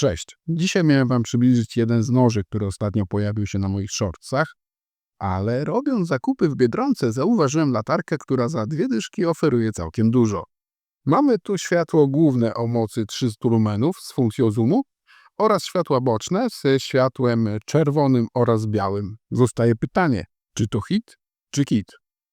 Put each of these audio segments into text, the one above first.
Cześć. Dzisiaj miałem Wam przybliżyć jeden z noży, który ostatnio pojawił się na moich shortsach, ale robiąc zakupy w Biedronce zauważyłem latarkę, która za dwie dyszki oferuje całkiem dużo. Mamy tu światło główne o mocy 300 lumenów z funkcją zoomu oraz światła boczne ze światłem czerwonym oraz białym. Zostaje pytanie, czy to hit, czy kit?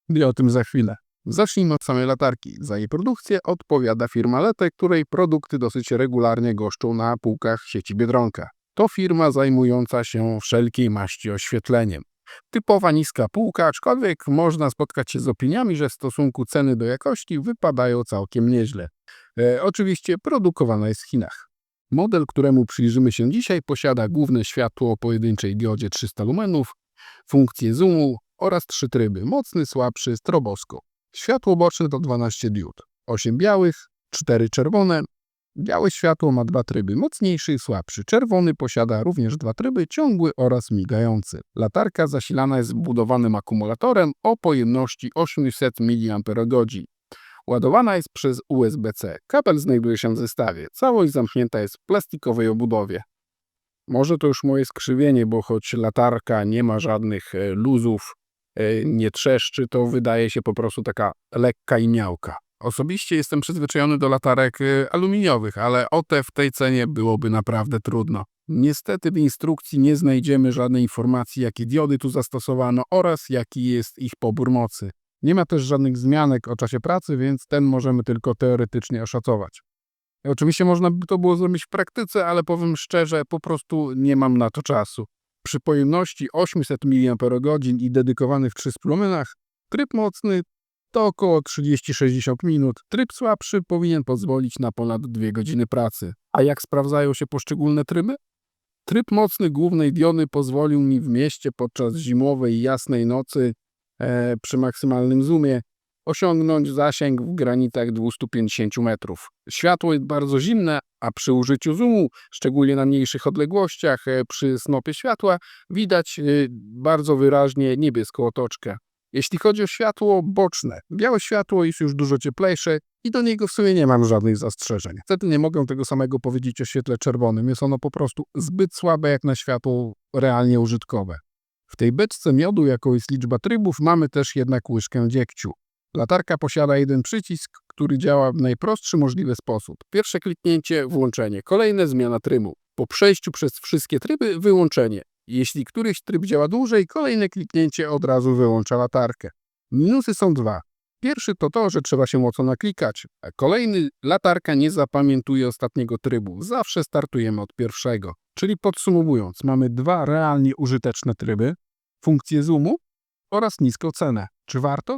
I o tym za chwilę. Zacznijmy od samej latarki. Za jej produkcję odpowiada firma Lete, której produkty dosyć regularnie goszczą na półkach sieci Biedronka. To firma zajmująca się wszelkiej maści oświetleniem. Typowa niska półka, aczkolwiek można spotkać się z opiniami, że w stosunku ceny do jakości wypadają całkiem nieźle. E, oczywiście produkowana jest w Chinach. Model, któremu przyjrzymy się dzisiaj, posiada główne światło o pojedynczej diodzie 300 lumenów, funkcję zoomu oraz trzy tryby: mocny, słabszy, stroboskop. Światło boczne to 12 diod. 8 białych, 4 czerwone. Białe światło ma dwa tryby, mocniejszy i słabszy. Czerwony posiada również dwa tryby, ciągły oraz migający. Latarka zasilana jest wbudowanym akumulatorem o pojemności 800 mAh. Ładowana jest przez USB-C. Kabel znajduje się w zestawie. Całość zamknięta jest w plastikowej obudowie. Może to już moje skrzywienie, bo choć latarka nie ma żadnych e, luzów, nie trzeszczy, to wydaje się po prostu taka lekka i miałka. Osobiście jestem przyzwyczajony do latarek e, aluminiowych, ale o te w tej cenie byłoby naprawdę trudno. Niestety w instrukcji nie znajdziemy żadnej informacji, jakie diody tu zastosowano oraz jaki jest ich pobór mocy. Nie ma też żadnych zmianek o czasie pracy, więc ten możemy tylko teoretycznie oszacować. Oczywiście można by to było zrobić w praktyce, ale powiem szczerze, po prostu nie mam na to czasu. Przy pojemności 800 mAh i dedykowanych 300 lumenach, tryb mocny to około 30-60 minut. Tryb słabszy powinien pozwolić na ponad 2 godziny pracy. A jak sprawdzają się poszczególne tryby? Tryb mocny głównej diony pozwolił mi w mieście podczas zimowej jasnej nocy e, przy maksymalnym zoomie osiągnąć zasięg w granicach 250 metrów. Światło jest bardzo zimne, a przy użyciu zoomu, szczególnie na mniejszych odległościach, e, przy snopie światła, widać e, bardzo wyraźnie niebieską otoczkę. Jeśli chodzi o światło boczne, białe światło jest już dużo cieplejsze i do niego w sumie nie mam żadnych zastrzeżeń. Niestety nie mogę tego samego powiedzieć o świetle czerwonym. Jest ono po prostu zbyt słabe jak na światło realnie użytkowe. W tej beczce miodu, jaką jest liczba trybów, mamy też jednak łyżkę dziegciu. Latarka posiada jeden przycisk, który działa w najprostszy możliwy sposób. Pierwsze kliknięcie włączenie, kolejne zmiana trybu. Po przejściu przez wszystkie tryby wyłączenie. Jeśli któryś tryb działa dłużej, kolejne kliknięcie od razu wyłącza latarkę. Minusy są dwa. Pierwszy to to, że trzeba się mocno naklikać, a kolejny latarka nie zapamiętuje ostatniego trybu. Zawsze startujemy od pierwszego. Czyli podsumowując, mamy dwa realnie użyteczne tryby, funkcję zoomu oraz niską cenę. Czy warto?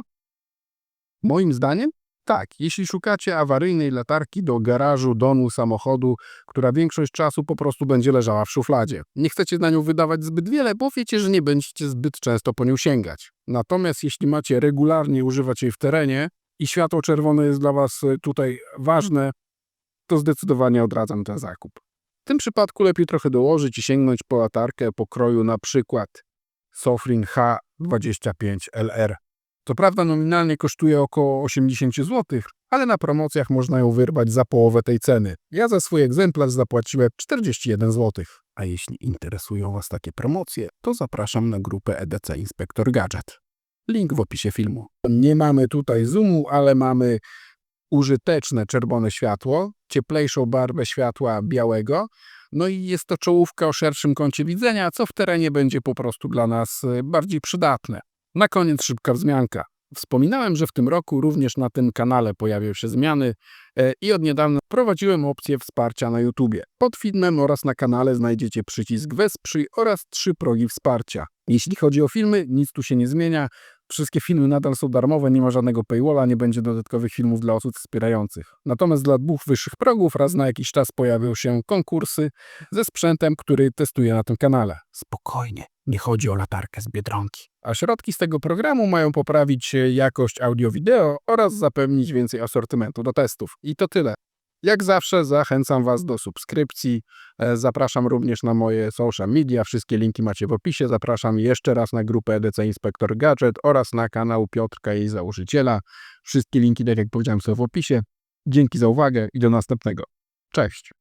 Moim zdaniem tak, jeśli szukacie awaryjnej latarki do garażu, domu, samochodu, która większość czasu po prostu będzie leżała w szufladzie. Nie chcecie na nią wydawać zbyt wiele, bo wiecie, że nie będziecie zbyt często po nią sięgać. Natomiast jeśli macie regularnie używać jej w terenie i światło czerwone jest dla Was y, tutaj ważne, to zdecydowanie odradzam ten zakup. W tym przypadku lepiej trochę dołożyć i sięgnąć po latarkę pokroju na przykład Sofrin H25LR. Co prawda nominalnie kosztuje około 80 zł, ale na promocjach można ją wyrwać za połowę tej ceny. Ja za swój egzemplarz zapłaciłem 41 zł. A jeśli interesują Was takie promocje, to zapraszam na grupę EDC Inspektor Gadget. Link w opisie filmu. Nie mamy tutaj zoomu, ale mamy użyteczne czerwone światło, cieplejszą barwę światła białego, no i jest to czołówka o szerszym kącie widzenia, co w terenie będzie po prostu dla nas y, bardziej przydatne. Na koniec szybka wzmianka. Wspominałem, że w tym roku również na tym kanale pojawią się zmiany e, i od niedawna prowadziłem opcję wsparcia na YouTubie. Pod filmem oraz na kanale znajdziecie przycisk Wesprzyj oraz trzy progi wsparcia. Jeśli chodzi o filmy, nic tu się nie zmienia. Wszystkie filmy nadal są darmowe, nie ma żadnego paywalla, nie będzie dodatkowych filmów dla osób wspierających. Natomiast dla dwóch wyższych progów raz na jakiś czas pojawią się konkursy ze sprzętem, który testuję na tym kanale. Spokojnie, nie chodzi o latarkę z Biedronki. A środki z tego programu mają poprawić jakość audio-wideo oraz zapewnić więcej asortymentu do testów. I to tyle. Jak zawsze zachęcam Was do subskrypcji. E, zapraszam również na moje social media. Wszystkie linki macie w opisie. Zapraszam jeszcze raz na grupę EDC Inspektor Gadget oraz na kanał Piotrka, jej założyciela. Wszystkie linki, tak jak powiedziałem, są w opisie. Dzięki za uwagę i do następnego. Cześć!